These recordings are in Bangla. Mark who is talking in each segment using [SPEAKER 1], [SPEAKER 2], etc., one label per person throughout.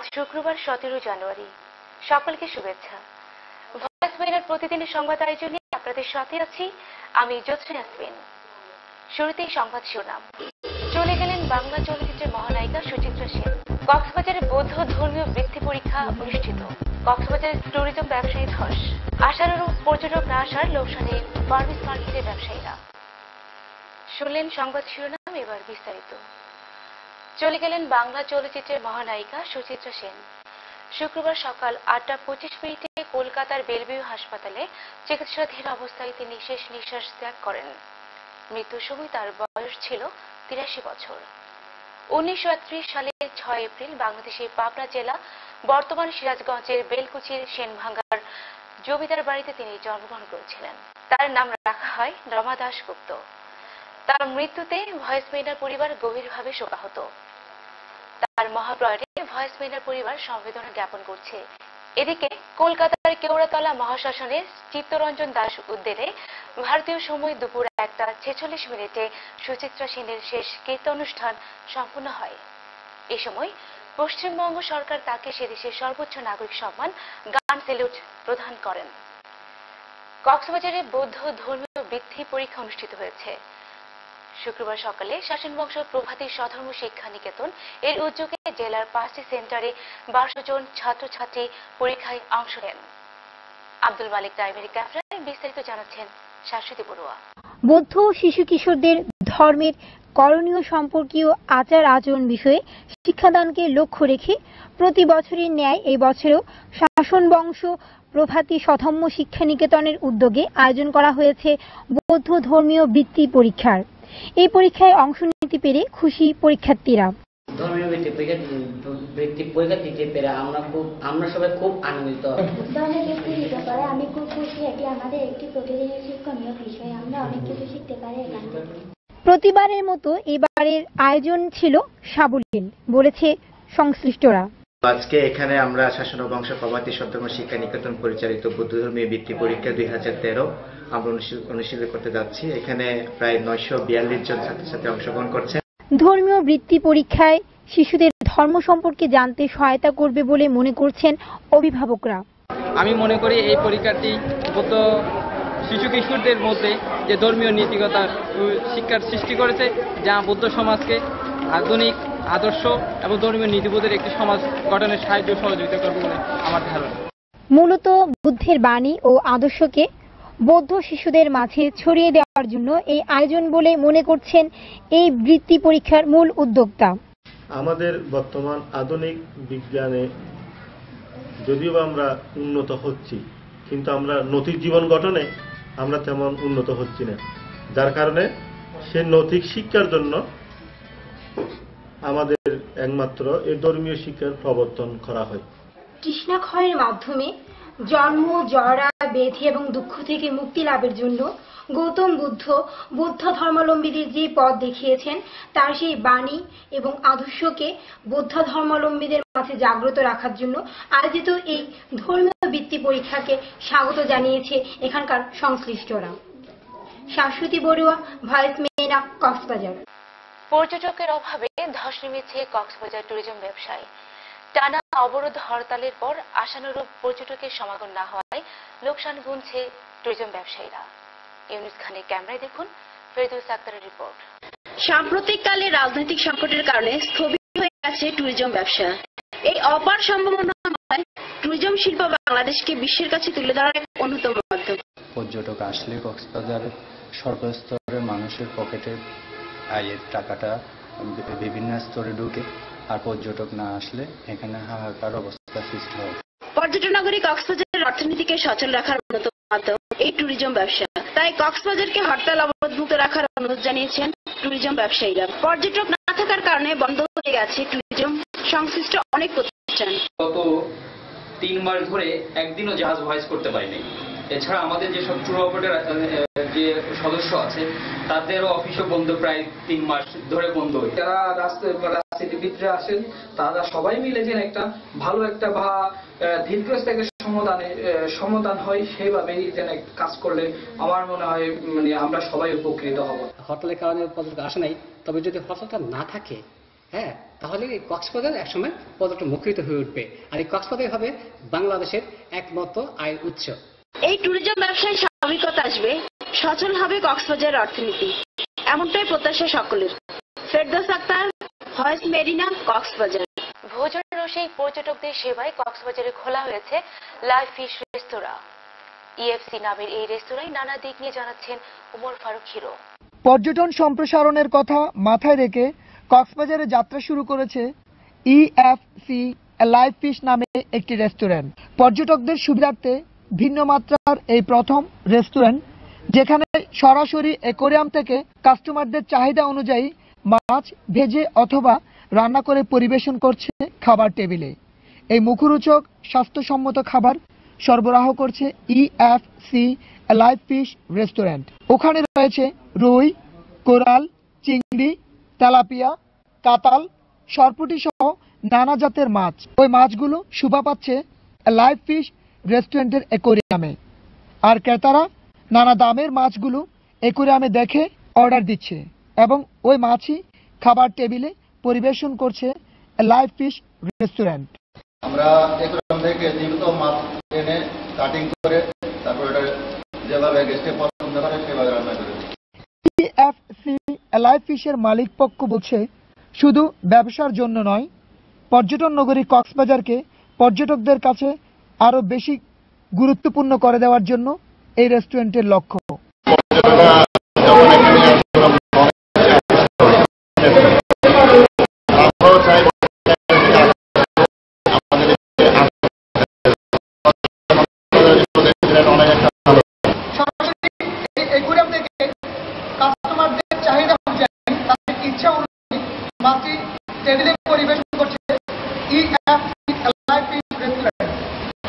[SPEAKER 1] আজ শুক্রবার সতেরো জানুয়ারি। সকলকে শুভেচ্ছা। ভয়েস মেলার প্রতিদিনের সংবাদ আয়োজনে আপনাদের সাথে আছি আমি জ্যোৎস্না ইয়াসমিন শুরুতেই সংবাদ শিরোনাম। চলে গেলেন বাংলা চলচ্চিত্রের মহানায়িকা সুচিত্রা সেন। কক্সবাজারে বৌদ্ধ ধর্মীয় বৃত্তি পরীক্ষা অনুষ্ঠিত। কক্সবাজারের ট্যুরিজম ব্যবসায়ী ধস। আশানুরূপ পর্যটক না আসার লোকসানে বার্মিস মার্কেটের ব্যবসায়ীরা। শুনলেন সংবাদ শিরোনাম, এবার বিস্তারিত। চলে গেলেন বাংলা চলচ্চিত্রের মহানায়িকা সুচিত্রা সেন। শুক্রবার সকাল আটটা পঁচিশ মিনিটে কলকাতার বেলভিউ হাসপাতালে চিকিৎসাধীন অবস্থায় তিনি শেষ নিঃশ্বাস ত্যাগ করেন। মৃত্যুর সময় তার বয়স ছিল তিরাশি বছর। উনিশশো সালের ছয় এপ্রিল বাংলাদেশের পাবনা জেলা, বর্তমান সিরাজগঞ্জের বেলকুচির সেনভাঙ্গার জমিদার বাড়িতে তিনি জন্মগ্রহণ করেছিলেন। তার নাম রাখা হয় রমা দাশগুপ্ত। তার মৃত্যুতে ভয়েস মেনার পরিবার গভীরভাবে শোকাহত। তার মহাপ্রয়াণে ভয়েস মেনার পরিবার সমবেদনা জ্ঞাপন করছে। এদিকে কলকাতার কেওড়াতলা মহাশ্মশানের চিত্তরঞ্জন দাস উদ্যানে ভারতীয় সময় দুপুর একটা ছেচল্লিশ মিনিটে সুচিত্রা সেনের শেষ কীর্তনুষ্ঠান সম্পন্ন হয়। এ সময় পশ্চিমবঙ্গ সরকার তাকে সে সেদেশের সর্বোচ্চ নাগরিক সম্মান, গান সেলুট প্রদান করেন। কক্সবাজারে বৌদ্ধ ধর্মীয় বৃদ্ধি পরীক্ষা অনুষ্ঠিত হয়েছে। শুক্রবার সকালে শাসনবংশ প্রভাতী স্বধর্ম শিক্ষা নিকেতন এর উদ্যোগে জেলার পাঁচটি সেন্টারে বারোশো জন ছাত্রছাত্রী পরীক্ষায় অংশ নেন। আব্দুল মালিক প্রাইমারি ক্যামেরায় বিস্তারিত জানাচ্ছেন শাশ্বতী বড়ুয়া।
[SPEAKER 2] বৌদ্ধ শিশু কিশোরদের ধর্মের করণীয় সম্পর্কীয় আচার আচরণ বিষয়ে শিক্ষাদানকে লক্ষ্য রেখে প্রতি বছরের ন্যায় এই বছরেও শাসন বংশ প্রভাতী সধম্য শিক্ষা নিকেতনের উদ্যোগে আয়োজন করা হয়েছে বৌদ্ধ ধর্মীয় বৃত্তি পরীক্ষার। এই পরীক্ষায় অংশ নিতে পেরে খুশি পরীক্ষার্থীরা।
[SPEAKER 3] ধর্মীয় ভিত্তিক পরীক্ষা দিতে পেরে আমরা খুব আমরা সবাই খুব আনন্দিত।
[SPEAKER 4] ধরনের কিছু দিতে আমি খুব খুশি এটি আমাদের একটি প্রতিদিনের শিক্ষণীয় বিষয়। আমরা অনেক কিছু শিখতে পারি এখানে।
[SPEAKER 2] প্রতিবারের মতো এবারের আয়োজন ছিল সাবলীল বলেছে সংশ্লিষ্টরা।
[SPEAKER 5] আজকে এখানে আমরা শাসন বংশ প্রভাতী সপ্তম শিক্ষা নিকেতন পরিচালিত বৌদ্ধধর্মীয় বৃত্তি পরীক্ষা দুই হাজার তেরো আমরা অনুষ্ঠিত- অনুষ্ঠিত করতে যাচ্ছি। এখানে প্রায় নয়শো বিয়াল্লিশ জন ছাত্রছাত্রী অংশগ্রহণ করছে।
[SPEAKER 2] ধর্মীয় বৃত্তি পরীক্ষায় শিশুদের ধর্ম সম্পর্কে জানতে সহায়তা করবে বলে মনে করছেন অভিভাবকরা।
[SPEAKER 6] আমি মনে করি এই পরীক্ষাটি গত শিশু কিশোরদের মধ্যে যে ধর্মীয় নীতিকতার শিক্ষার সৃষ্টি করেছে যা বৌদ্ধ সমাজকে আধুনিক আদর্শ এবং ধর্মীয় নীতিবোধের একটি সমাজ গঠনের সাহায্য সহযোগিতা করবে বলে আমার ধারণা।
[SPEAKER 2] মূলত বুদ্ধের বাণী ও আদর্শকে বৌদ্ধ শিশুদের মাঝে ছড়িয়ে দেওয়ার জন্য এই আয়োজন বলে মনে করছেন এই বৃত্তি পরীক্ষার মূল উদ্যোক্তা।
[SPEAKER 7] আমাদের বর্তমান আধুনিক বিজ্ঞানে যদিও আমরা উন্নত হচ্ছি কিন্তু আমরা নৈতিক জীবন গঠনে আমরা তেমন উন্নত হচ্ছি না। যার কারণে সে নৈতিক শিক্ষার জন্য আমাদের একমাত্র এই ধর্মীয় শিক্ষার প্রবর্তন করা হয়।
[SPEAKER 2] তৃষ্ণাক্ষয়ের মাধ্যমে জন্ম, জরা ব্যাধি এবং দুঃখ থেকে মুক্তি লাভের জন্য গৌতম বুদ্ধ বৌদ্ধ ধর্মাবলম্বীদের যে পথ দেখিয়েছেন, তার সেই বাণী এবং আদর্শকে বৌদ্ধ ধর্মাবলম্বীদের মাঝে জাগ্রত রাখার জন্য আয়োজিত এই ধর্মীয় বৃত্তি পরীক্ষাকে স্বাগত জানিয়েছে এখানকার সংশ্লিষ্টরা। শাশ্বতী বড়ুয়া ভয়েস মেয়েরা কক্সবাজার।
[SPEAKER 1] পর্যটকের অভাবে ধস নেমেছে কক্সবাজার ট্যুরিজম ব্যবসায়। টানা অবরোধ হরতালের পর আশানুরূপ পর্যটকের সমাগম না হওয়ায় লোকসান গুনছে ট্যুরিজম ব্যবসায়ীরা। ইউনুস খানের ক্যামেরায় দেখুন ফেরদৌস আক্তারের রিপোর্ট।
[SPEAKER 8] সাম্প্রতিককালে রাজনৈতিক সংকটের কারণে স্থবির হয়ে গেছে ট্যুরিজম ব্যবসা। এই অপার সম্ভাবনা ট্যুরিজম শিল্প বাংলাদেশকে বিশ্বের কাছে তুলে ধরার এক অন্যতম মাধ্যম।
[SPEAKER 9] পর্যটক আসলে কক্সবাজার সর্বস্তরের মানুষের পকেটে আয়ের টাকাটা বিভিন্ন স্তরে ঢুকে আর পর্যটক না আসলে এখানে হাহাকার অবস্থা সৃষ্টি হয়।
[SPEAKER 8] পর্যটন নগরী কক্সবাজারের অর্থনীতিকে সচল রাখার অন্যতম মাধ্যম এই ট্যুরিজম ব্যবসা। তাই কক্সবাজারকে হরতাল অবরোধমুক্ত রাখার অনুরোধ জানিয়েছেন ট্যুরিজম ব্যবসায়ীরা। পর্যটক না থাকার কারণে বন্ধ হয়ে গেছে ট্যুরিজম সংশ্লিষ্ট অনেক প্রতিষ্ঠান।
[SPEAKER 10] গত তিন মাস ধরে একদিনও জাহাজ ভয়েস করতে পারিনি। এছাড়া আমাদের যেসব ট্যুর অপারেটর যে সদস্য আছে তাদেরও অফিসও বন্ধ প্রায় তিন মাস ধরে বন্ধ হয়েছে
[SPEAKER 11] যারা রাস্তায় রাজনীতির আসেন তারা সবাই মিলে যেন একটা ভালো একটা বা দীর্ঘস্থায়ী সমাধানে সমাধান হয় সেভাবেই যেন কাজ করলে আমার মনে হয় মানে আমরা সবাই উপকৃত হব।
[SPEAKER 12] হরতালের কারণে পর্যটক আসে নাই তবে যদি হরতালটা না থাকে হ্যাঁ তাহলে এই কক্সবাজার একসময় পর্যটন মুখরিত হয়ে উঠবে। আর এই কক্সবাজার হবে বাংলাদেশের একমাত্র আয়ের উৎস।
[SPEAKER 8] এই ট্যুরিজম ব্যবসায় স্বাভাবিকতা আসবে সচল হবে কক্সবাজার অর্থনীতি। এমনটাই প্রত্যাশা সকলের। Ferdous Akhtar voice Marina Cox's Bazar.
[SPEAKER 1] ভোজন রসিক পর্যটকদের সেবায় কক্সবাজারে খোলা হয়েছে লাইভ ফিশ রেস্তোরাঁ। ইএফসি নামের এই রেস্তোরাঁয় নানা দিক নিয়ে জানাচ্ছেন উমর ফারুক হিরো।
[SPEAKER 13] পর্যটন সম্প্রসারণের কথা মাথায় রেখে কক্সবাজারে যাত্রা শুরু করেছে ইএফসি লাইভ ফিশ নামে একটি রেস্টুরেন্ট পর্যটকদের সুবিধার্থে ভিন্ন মাত্রার এই প্রথম রেস্টুরেন্ট, যেখানে সরাসরি একোরিয়াম থেকে কাস্টমারদের চাহিদা অনুযায়ী মাছ ভেজে অথবা রান্না করে পরিবেশন করছে খাবার টেবিলে। এই মুখরোচক, স্বাস্থ্যসম্মত খাবার সরবরাহ করছে ইএফসি লাইভ ফিশ রেস্টুরেন্ট ওখানে রয়েছে রুই, কোরাল, চিংড়ি, তেলাপিয়া, কাতাল, সরপুটি সহ নানা জাতের মাছ। ওই মাছগুলো শোভা পাচ্ছে লাইভ ফিশ রেস্টুরেন্টের অ্যাকোরিয়ামে আর ক্রেতারা নানা দামের মাছগুলো অ্যাকোরিয়ামে দেখে অর্ডার দিচ্ছে এবং ওই মাছই খাবার টেবিলে পরিবেশন করছে লাইভ ফিশ রেস্টুরেন্ট।
[SPEAKER 14] আমরা একুরাম থেকে জীবিত মাছ এনে কাটিং করে তারপর এটা যেভাবে গেস্টে পছন্দ করে সেভাবে রান্না করে
[SPEAKER 13] লাইভ ফিশের মালিক পক্ষ বলছে শুধু ব্যবসার জন্য নয় পর্যটন নগরী কক্সবাজারকে পর্যটকদের কাছে আরও বেশি গুরুত্বপূর্ণ করে দেওয়ার জন্য এই রেস্টুরেন্টের লক্ষ্য। ইচ্ছা অনুযায়ী মাছটি টেবিলে পরিবেশন করছে। ফিশ রেস্টুরেন্ট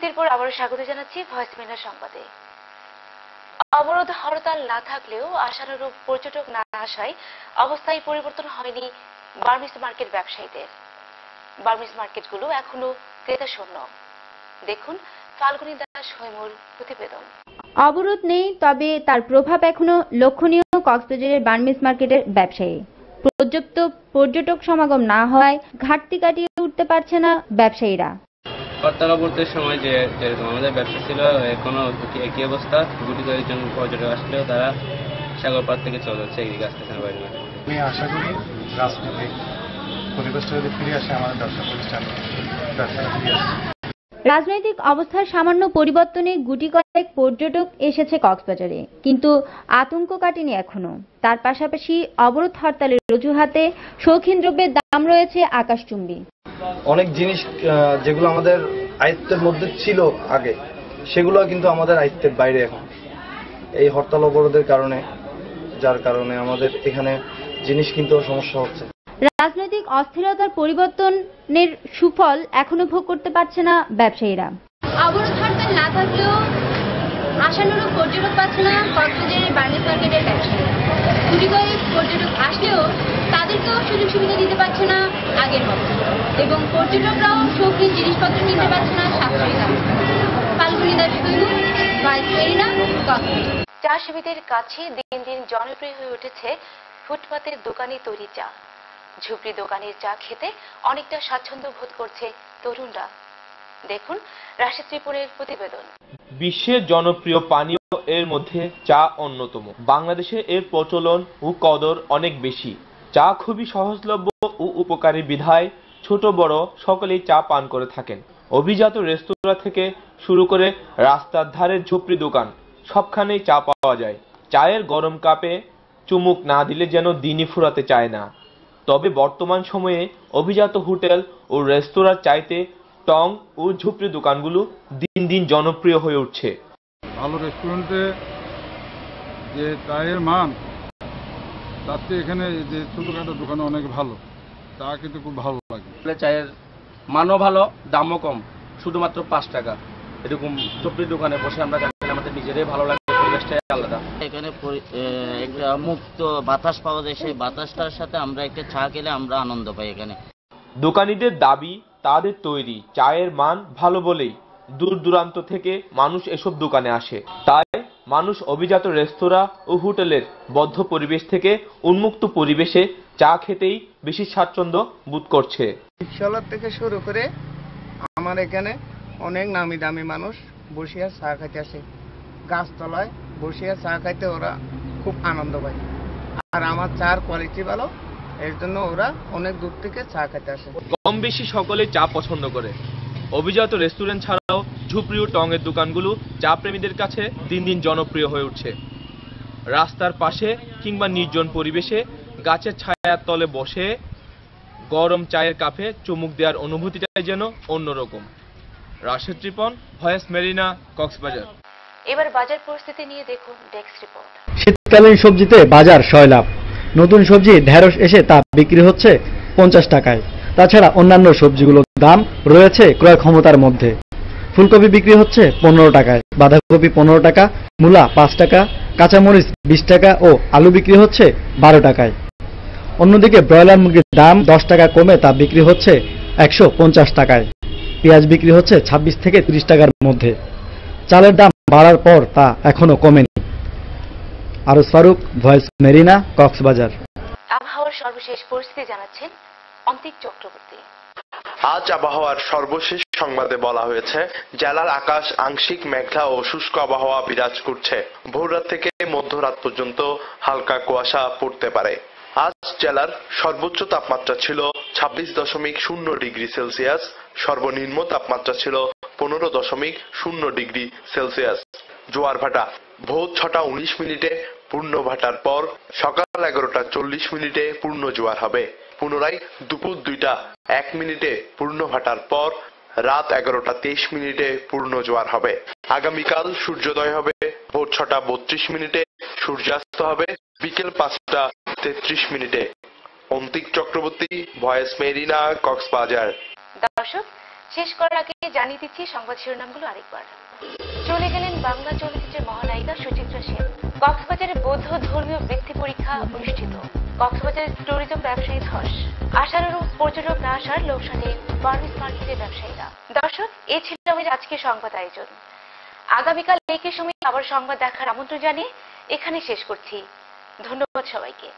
[SPEAKER 1] বিরতির পর আবারও স্বাগত জানাচ্ছি ভয়েস মিনার সংবাদে। অবরোধ হরতাল না থাকলেও আশানুরূপ পর্যটক না আসায় অবস্থায় পরিবর্তন হয়নি বার্মিস মার্কেট ব্যবসায়ীদের। বার্মিস মার্কেটগুলো এখনও ক্রেতা শূন্য দেখুন ফাল্গুনী দাস হৈমুর প্রতিবেদন।
[SPEAKER 15] অবরোধ নেই, তবে তার প্রভাব এখনও লক্ষণীয় কক্সবাজারের বার্মিস মার্কেটের ব্যবসায়ী। পর্যাপ্ত পর্যটক সমাগম না হওয়ায় ঘাটতি কাটিয়ে উঠতে পারছে না ব্যবসায়ীরা।
[SPEAKER 6] অবরোধের সময় যে যেরকম আমাদের ব্যবসা ছিল, এখনও একই- অবস্থা। গুটি কয়েকজন পর্যটক আসলেও তারা সাগর পাড় থেকে চলে যাচ্ছে এদিকে আসতেছে না বাইরে
[SPEAKER 16] আমি আশা করি রাজনৈতিক পরিবেশটা যদি ফিরে আসে আমাদের ব্যবসা প্রতিষ্ঠান।
[SPEAKER 15] রাজনৈতিক অবস্থার সামান্য পরিবর্তনে গুটি কয়েক পর্যটক এসেছে কক্সবাজারে। কিন্তু আতঙ্ক কাটেনি এখনও। তার পাশাপাশি অবরোধ হরতালের অজুহাতে শৌখিন দ্রব্যের দাম রয়েছে আকাশচুম্বী।
[SPEAKER 17] অনেক জিনিস যেগুলো আমাদের আয়ত্তের মধ্যে ছিল আগে সেগুলো কিন্তু আমাদের আয়ত্তের বাইরে এখন। এই হরতাল অবরোধের কারণে, যার কারণে আমাদের এখানে জিনিস কিনতেও সমস্যা হচ্ছে।
[SPEAKER 15] রাজনৈতিক অস্থিরতার পরিবর্তনের সুফল এখনও ভোগ করতে পারছে না ব্যবসায়ীরা। অবরোধ হরতাল না থাকলেও আশানুরূপ পর্যটক পাচ্ছে না কক্সবাজারের বার্নেস মার্কেটের ব্যবসায়ী কুড়ি কয়েক পর্যটক আসলেও তাদেরকেও সুযোগ সুবিধা দিতে পারছে না আগের মতো। এবং পর্যটকরাও শৌখিন জিনিসপত্র কিনতে পারছে না সাশ্রয়ী দামে। ফাল্গুনি দাস ভাইস মেরিনা
[SPEAKER 1] চাষবিদের কাছে দিন দিন জনপ্রিয় হয়ে উঠেছে ফুটপাতের দোকানে তৈরি চা। ঝুপড়ি দোকানের চা খেতে অনেকটা স্বাচ্ছন্দ্য বোধ করছে তরুণরা। দেখুন রাশিদ ত্রিপুরের প্রতিবেদন।
[SPEAKER 18] বিশ্বের জনপ্রিয় পানীয় এর মধ্যে চা অন্যতম। বাংলাদেশে এর প্রচলন ও কদর অনেক বেশি। চা খুবই সহজলভ্য ও উপকারী বিধায় ছোট, বড় সকলেই চা পান করে থাকেন। অভিজাত রেস্তোরাঁ থেকে শুরু করে রাস্তার ধারের ঝুপড়ি দোকান সবখানেই চা পাওয়া যায়। চায়ের গরম কাপে চুমুক না দিলে যেন দিনই ফুরাতে চায় না। তবে বর্তমান সময়ে অভিজাত হোটেল ও রেস্তোরাঁর চাইতে টং ও ঝুপড়ি দোকানগুলো দিন দিন জনপ্রিয় হয়ে উঠছে।
[SPEAKER 19] ভালো রেস্টুরেন্টে যে চায়ের মান তার চেয়ে এখানে যে ছোটোখাটো দোকানে অনেক ভালো। চা কিন্তু খুব ভালো লাগে।
[SPEAKER 20] চায়ের মানও ভালো দামও কম শুধুমাত্র পাঁচ টাকা। এরকম চব্বিশ দোকানে বসে আমরা আমাদের নিজেরাই ভালো লাগে। পরিবেশটাই আলাদা।
[SPEAKER 21] এখানে একটা মুক্ত বাতাস পাওয়া যায়। সেই বাতাসটার সাথে আমরা একটা চা খেলে আমরা আনন্দ পাই এখানে।
[SPEAKER 18] দোকানীদের দাবি তাদের তৈরি। চায়ের মান ভালো বলেই দূর দূরান্ত থেকে মানুষ এসব দোকানে আসে। তাই মানুষ অভিজাত রেস্তোরাঁ ও হোটেলের বদ্ধ পরিবেশ থেকে উন্মুক্ত পরিবেশে চা খেতেই বেশি স্বাচ্ছন্দ্য বোধ করছে।
[SPEAKER 22] রিক্সাওয়ালার থেকে শুরু করে আমার এখানে অনেক নামি দামি মানুষ বসিয়া চা খাইতে আসে। গাছতলায় বসিয়া চা খাইতে ওরা খুব আনন্দ পায়। আর আমার চার কোয়ালিটি ভালো, এর জন্য ওরা অনেক দূর থেকে চা খাইতে আসে।
[SPEAKER 18] কম বেশি সকলে চা পছন্দ করে। অভিজাত রেস্টুরেন্ট ছাড়াও ঝুপড়ি ও টঙের দোকানগুলো চা প্রেমীদের কাছে দিন দিন জনপ্রিয় হয়ে উঠছে। রাস্তার পাশে কিংবা নির্জন পরিবেশে গাছের ছায়ার তলে বসে গরম চায়ের কাপে চুমুক দেওয়ার অনুভূতিটাই যেন অন্যরকম। Rashed Tripon, voice Marina, Cox's Bazar.
[SPEAKER 1] এবার বাজার পরিস্থিতি নিয়ে দেখুন ডেস্ক রিপোর্ট
[SPEAKER 23] শীতকালীন সবজিতে বাজার সয়লাভ নতুন সবজি ঢেঁড়স এসে তা বিক্রি হচ্ছে পঞ্চাশ টাকায়। তাছাড়া অন্যান্য সবজিগুলোর দাম রয়েছে ক্রয় ক্ষমতার মধ্যে। ফুলকপি বিক্রি হচ্ছে পনেরো টাকায়। বাঁধাকপি পনেরো টাকা, মূলা পাঁচ টাকা, কাঁচামরিচ বিশ টাকা ও আলু বিক্রি হচ্ছে বারো টাকায়। অন্যদিকে ব্রয়লার মুরগির দাম দশ টাকা কমে তা বিক্রি হচ্ছে একশো পঞ্চাশ টাকায়। পেঁয়াজ বিক্রি হচ্ছে ছাব্বিশ থেকে ত্রিশ টাকার মধ্যে। চালের দাম বাড়ার পর তা এখনও কমেনি। আরস ফারুক ভয়েস মেরিনা কক্সবাজার।
[SPEAKER 1] আবহাওয়ার সর্বশেষ পরিস্থিতি জানাচ্ছেন অন্তিক চক্রবর্তী।
[SPEAKER 24] আজ আবহাওয়ার সর্বশেষ সংবাদে বলা হয়েছে জেলার আকাশ আংশিক মেঘলা ও শুষ্ক আবহাওয়া বিরাজ করছে। ভোররাত থেকে মধ্যরাত পর্যন্ত হালকা কুয়াশা পড়তে পারে। আজ জেলার সর্বোচ্চ তাপমাত্রা ছিল ছাব্বিশ দশমিক শূন্য ডিগ্রি সেলসিয়াস, সর্বনিম্ন তাপমাত্রা ছিল পনেরো দশমিক শূন্য ডিগ্রি সেলসিয়াস। জোয়ার ভাটা, ভোর ছটা উনিশ মিনিটে পূর্ণ ভাটার পর সকাল এগারোটা চল্লিশ মিনিটে পূর্ণ জোয়ার হবে। পুনরায় দুপুর দুইটা এক মিনিটে পূর্ণ ভাটার পর রাত এগারোটা তেইশ মিনিটে পূর্ণ জোয়ার হবে। আগামীকাল সূর্যোদয় হবে। ভোর ছটা বত্রিশ মিনিটে সূর্যাস্ত হবে। বিকেল পাঁচটা তেত্রিশ মিনিটে। Antik Chakraborty, voice Marina, Cox's Bazar.
[SPEAKER 1] দর্শক, শেষ করার আগে জানিয়ে দিচ্ছি সংবাদ শিরোনামগুলো আরেকবার। চলে গেলেন বাংলা চলচ্চিত্রের মহানায়িকা সুচিত্রা সেন। কক্সবাজারে বৌদ্ধ ধর্মীয় বৃত্তি পরীক্ষা অনুষ্ঠিত। কক্সবাজারের ট্যুরিজম ব্যবসায়ী ধস। আশানুরূপ পর্যটক না আসার লোকসানে বার্মিস মার্কেটের ব্যবসায়ীরা। দর্শক এই ছিল আমাদের আজকের সংবাদ আয়োজন। আগামীকাল একই সময় আবার সংবাদ দেখার আমন্ত্রণ জানিয়ে এখানে শেষ করছি। ধন্যবাদ সবাইকে।